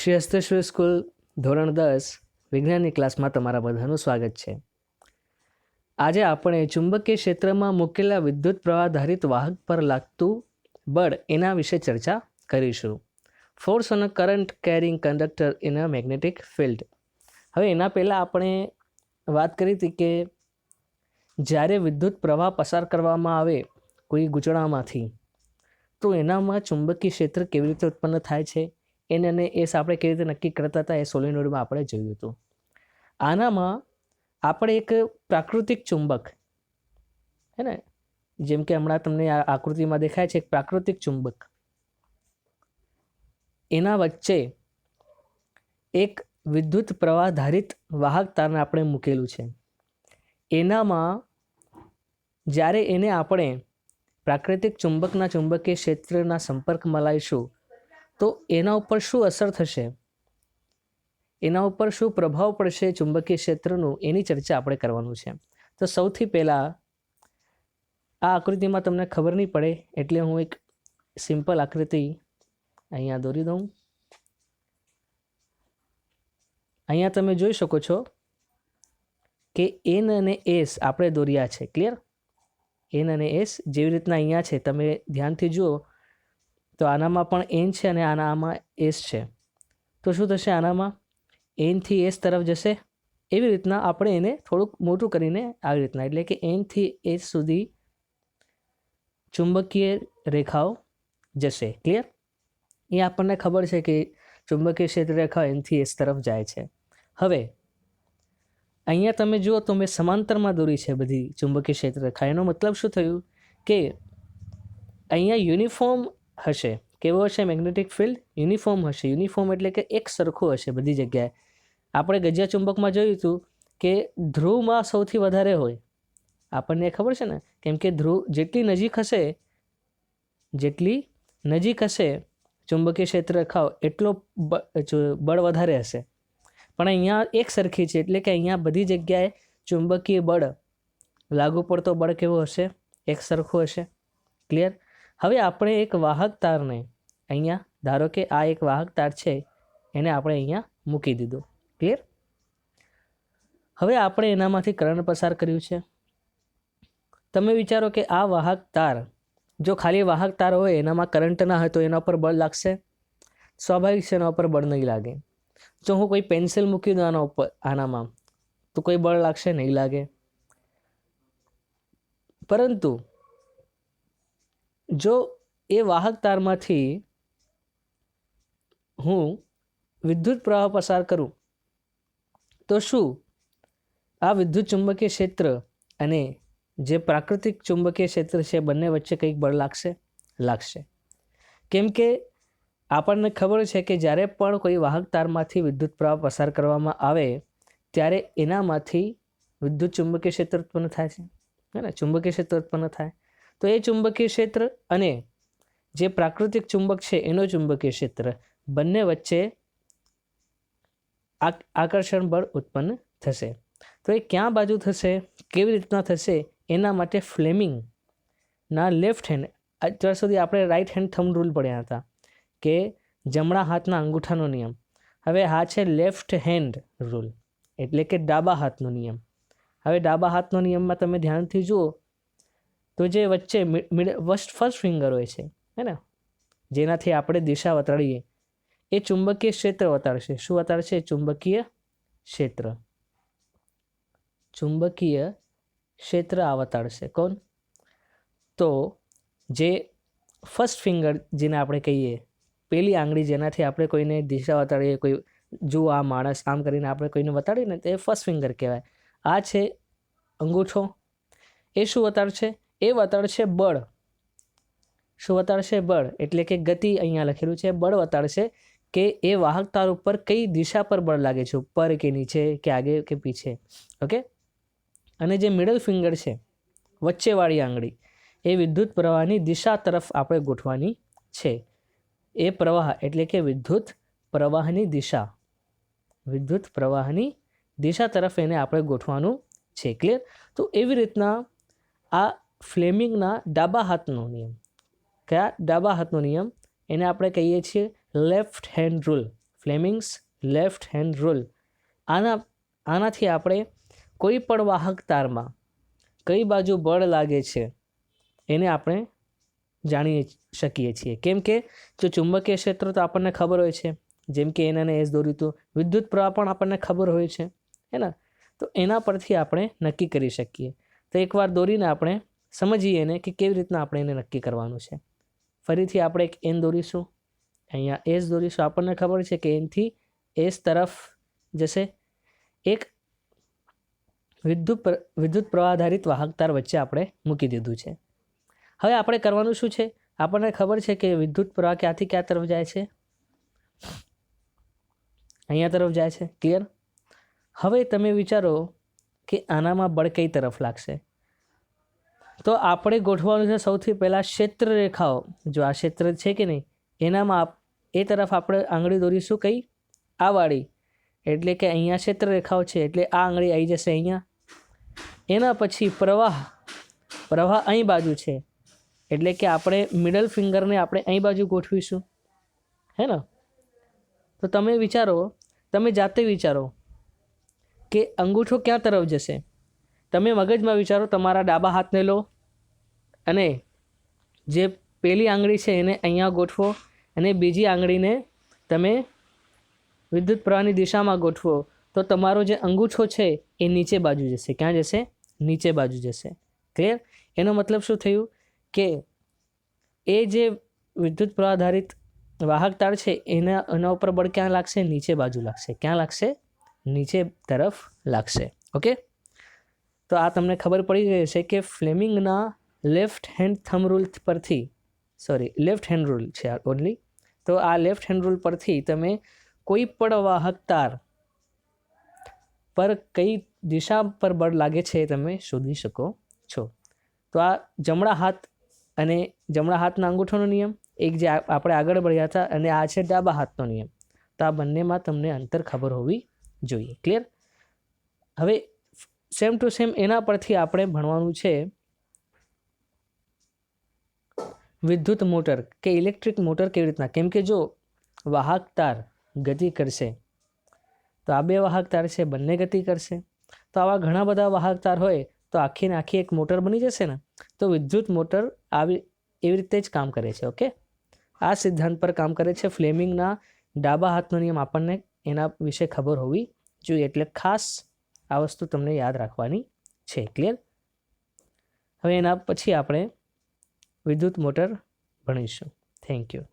Shri Hasteshwar school ધોરણ દસ વિજ્ઞાનની ક્લાસમાં તમારા બધાનું સ્વાગત છે. આજે આપણે ચુંબકીય ક્ષેત્રમાં મૂકેલા વિદ્યુત પ્રવાહ વાહક પર લાગતું બળ એના વિશે ચર્ચા કરીશું. Force on a current carrying conductor in a magnetic field હવે એના પહેલાં આપણે વાત કરી હતી કે જ્યારે વિદ્યુત પ્રવાહ પસાર કરવામાં આવે કોઈ ગૂંચળામાંથી, તો એનામાં ચુંબકીય ક્ષેત્ર કેવી રીતે ઉત્પન્ન થાય છે? એને અને એસ આપણે કેવી રીતે નક્કી કરતા હતા એ સોલિનોડમાં આપણે જોયું હતું. આનામાં આપણે એક પ્રાકૃતિક ચુંબક, હે ને? જેમ કે હમણાં તમને આ આકૃતિમાં દેખાય છે એક પ્રાકૃતિક ચુંબક. એના વચ્ચે એક વિદ્યુત પ્રવાહ ધારિત વાહક તારને આપણે મૂકેલું છે. એનામાં જ્યારે એને આપણે પ્રાકૃતિક ચુંબકના ચુંબકીય ક્ષેત્રના સંપર્કમાં લાવીશું તો એના ઉપર શું અસર થશે? એના ઉપર શું પ્રભાવ પડશે ચુંબકીય ક્ષેત્રનું? એની ચર્ચા આપણે કરવાનું છે. તો સૌથી પહેલાં આ આકૃતિમાં તમને ખબર નહીં પડે એટલે હું એક સિમ્પલ આકૃતિ અહીંયા દોરી દઉં. અહીંયા તમે જોઈ શકો છો કે એન અને એસ આપણે દોર્યા છે. ક્લિયર એન અને એસ જેવી રીતના અહીંયા છે. તમે ધ્યાનથી જુઓ તો આનામાં પણ એન છે અને આનામાં એસ છે. તો શું થશે આનામાં? એનથી એસ તરફ જશે. એવી રીતના આપણે એને થોડુંક મોટું કરીને આવી રીતના, એટલે કે એનથી એસ સુધી ચુંબકીય રેખાઓ જશે. ક્લિયર એ આપણને ખબર છે કે ચુંબકીય ક્ષેત્ર રેખાઓ એનથી એસ તરફ જાય છે. હવે, અહીંયા તમે જુઓ તો મેં સમાંતરમાં દોરી છે બધી ચુંબકીય ક્ષેત્ર રેખા. એનો મતલબ શું થયું? કે અહીંયા યુનિફોર્મ હશે. કેવો હશે? મેગ્નેટિક ફિલ્ડ યુનિફોર્મ હશે. યુનિફોર્મ એટલે કે એક સરખું હશે બધી જગ્યાએ. આપણે ગજિયા ચુંબકમાં જોયું હતું કે ધ્રુવમાં સૌથી વધારે હોય. આપણને ખબર છે ને? કેમ કે ધ્રુવ જેટલી નજીક હશે, જેટલી નજીક હશે, ચુંબકીય ક્ષેત્ર રખાવ એટલો બળ વધારે હશે. પણ અહીંયા એક સરખી છે, એટલે કે અહીંયા બધી જગ્યાએ ચુંબકીય બળ લાગુ પડતો બળ કેવો હશે? એક સરખું હશે. ક્લિયર હવે આપણે એક વાહક તારને અહીંયા, ધારો કે આ એક વાહક તાર છે, એને આપણે અહીંયા મૂકી દીધો. ક્લિયર હવે આપણે એનામાંથી કરંટ પસાર કર્યું છે. તમે વિચારો કે આ વાહક તાર, જો ખાલી વાહક તાર હોય, એનામાં કરંટ ના હોય તો એના પર બળ લાગશે? સ્વાભાવિક છે, એના ઉપર બળ નહીં લાગે. જો હું કોઈ પેન્સિલ મૂકી દઉં આના ઉપર, આનામાં, તો કોઈ બળ લાગશે, નહીં લાગે. પરંતુ જો એ વાહક તારમાંથી હું વિદ્યુત પ્રવાહ પસાર કરું, તો શું? આ વિદ્યુત ચુંબકીય ક્ષેત્ર અને જે પ્રાકૃતિક ચુંબકીય ક્ષેત્ર છે, બંને વચ્ચે કંઈક બળ લાગશે? લાગશે. કેમ કે આપણને ખબર છે કે જ્યારે પણ કોઈ વાહક તારમાંથી વિદ્યુત પ્રવાહ પસાર કરવામાં આવે, ત્યારે એનામાંથી વિદ્યુત ચુંબકીય ક્ષેત્ર ઉત્પન્ન થાય છે. હે ને? ચુંબકીય ક્ષેત્ર ઉત્પન્ન થાય. તો એ ચુંબકીય ક્ષેત્ર અને જે પ્રાકૃતિક ચુંબક છે એનો ચુંબકીય ક્ષેત્ર. બંને વચ્ચે આકર્ષણ બળ ઉત્પન્ન થશે. તો એ ક્યાં બાજુ થશે? કેવી રીતના થશે? એના માટે ફ્લેમિંગના લેફ્ટ હેન્ડ અત્યાર સુધી આપણે રાઈટ હેન્ડ થમ રૂલ પડ્યા હતા કે જમણા હાથના અંગૂઠાનો નિયમ. હવે આ છે લેફ્ટ હેન્ડ રૂલ એટલે કે ડાબા હાથનો નિયમ. હવે ડાબા હાથનો નિયમમાં તમે ધ્યાનથી જુઓ તો જે વચ્ચે ફર્સ્ટ ફર્સ્ટ ફિંગર હોય છે, હે ને? જેનાથી આપણે દિશા વતાડીએ. એ ચુંબકીય ક્ષેત્ર વતાડશે. શું વતાડશે? ચુંબકીય ક્ષેત્ર. ચુંબકીય ક્ષેત્ર આ વતાડશે. કોણ? તો જે ફર્સ્ટ ફિંગર જેને આપણે કહીએ, પેલી આંગળી જેનાથી આપણે કોઈને દિશા વતાડીએ, કોઈ જુઓ આ માણસ આમ કરીને આપણે કોઈને વતાડીએ ને તે ફર્સ્ટ ફિંગર કહેવાય. આ છે અંગૂઠો. એ શું વતાડશે? એ વતાડશે બળ. શું વતાડશે બળ. એટલે કે ગતિ અહીંયા લખેલું છે. બળ વતાડશે કે એ વાહક તાર ઉપર કઈ દિશા પર બળ લાગે છે? ઉપર કે નીચે કે આગે કે પીછે. ઓકે? અને જે મિડલ ફિંગર છે વચ્ચેવાળી આંગળી, એ વિદ્યુત પ્રવાહની દિશા તરફ આપણે ગોઠવાની છે. એ પ્રવાહ એટલે કે વિદ્યુત પ્રવાહની દિશા. વિદ્યુત પ્રવાહની દિશા તરફ એને આપણે ગોઠવાનું છે. ક્લિયર તો એવી રીતના આ ફ્લેમિંગના ડાબા હાથનો નિયમ. કયા ડાબા હાથનો નિયમ? એને આપણે કહીએ છીએ left hand rule. Fleming's left hand rule. આના, આનાથી આપણે કોઈ પણ વાહક તારમાં કઈ બાજુ બળ લાગે છે એને આપણે જાણી શકીએ છીએ. કેમ કે જો ચુંબકીય ક્ષેત્ર તો આપણને ખબર હોય છે. જેમ કે એનાને એસ દોર્યું હતું વિદ્યુત પ્રવાહ પણ આપણને ખબર હોય છે. હે ને તો એના પરથી આપણે નક્કી કરી શકીએ. તો એકવાર દોરીને આપણે સમજીએ ને કે કેવી રીતના આપણે એને નક્કી કરવાનું છે. ફરીથી આપણે એક એન દોરીશું. અહીંયા એસ દોરીશું. આપણને ખબર છે કે એનથી એસ તરફ જશે. એક વિદ્યુત વિદ્યુત પ્રવાહ આધારિત વાહક તાર વચ્ચે આપણે મૂકી દીધું છે. હવે આપણે કરવાનું શું છે? આપણને ખબર છે કે વિદ્યુત પ્રવાહ ક્યાંથી ક્યાં તરફ જાય છે? અહીંયા તરફ જાય છે. ક્લિયર હવે તમે વિચારો કે આનામાં બળ કઈ તરફ લાગશે? તો આપણે ગોઠવવાનું છે સૌથી પહેલાં ક્ષેત્ર રેખાઓ જો આ ક્ષેત્ર છે કે નહીં, એનામાં એ તરફ આપણે આંગળી દોરીશું કઈ? આ વાળી. એટલે કે અહીંયા ક્ષેત્ર રેખાઓ છે, એટલે આ આંગળી આવી જશે અહીંયા. એના પછી પ્રવાહ. પ્રવાહ અહીં બાજુ છે. એટલે કે આપણે મિડલ ફિંગરને આપણે અહીં બાજુ ગોઠવીશું. હે ને? તો તમે વિચારો, તમે જાતે વિચારો કે અંગૂઠો ક્યાં તરફ જશે? તમે મગજમાં વિચારો, તમારા ડાબા હાથને લો અને જે પેલી આંગળી છે એને અહીંયા ગોઠવો અને બીજી આંગળીને તમે વિદ્યુત પ્રવાહની દિશામાં ગોઠવો, તો તમારો જે અંગૂઠો છે એ નીચે બાજુ જશે. ક્યાં જશે? નીચે બાજુ જશે. ક્લિયર એનો મતલબ શું થયું? કે એ જે વિદ્યુત પ્રવાહ આધારિત વાહક તાર છે, એના એના ઉપર બળ ક્યાં લાગશે? નીચે બાજુ લાગશે. ક્યાં લાગશે? નીચે તરફ લાગશે. ઓકે તો આ તમને ખબર પડી ગઈ છે કે ફ્લેમિંગના લેફ્ટ હેન્ડ થમ રૂલ પરથી સોરી લેફ્ટ હેન્ડ રૂલ છે ઓનલી તો આ લેફ્ટ હેન્ડ રૂલ પરથી તમે કોઈ પણ વાહક તાર પર કઈ દિશા પર બળ લાગે છે તમે શોધી શકો છો. તો આ જમણા હાથ અને જમણા હાથના અંગૂઠાનો નિયમ, એક જે આપણે આગળ बढ़્યા હતા અને આ છે ડાબા હાથનો નિયમ. તો આ બંનેમાં તમને અંતર ખબર હોવી જોઈએ. ક્લિયર હવે સેમ ટુ સેમ એના પરથી આપણે ભણવાનું છે વિદ્યુત મોટર કે ઇલેક્ટ્રિક મોટર કેવી રીતના? કેમ કે જો વાહક તાર ગતિ કરશે, તો આ બે વાહક તાર છે, બંને ગતિ કરશે. તો આવા ઘણા બધા વાહક તાર હોય, તો આખીને આખી એક મોટર બની જશે ને? તો વિદ્યુત મોટર આવી, એવી રીતે જ કામ કરે છે ઓકે આ સિદ્ધાંત પર કામ કરે છે ફ્લેમિંગના ડાબા હાથનો નિયમ આપણને એના વિશે ખબર હોવી જોઈએ. એટલે ખાસ આ વસ્તુ તમને યાદ રાખવાની છે. ક્લિયર હવે એના પછી આપણે વિદ્યુત મોટર ભણીશું. Thank you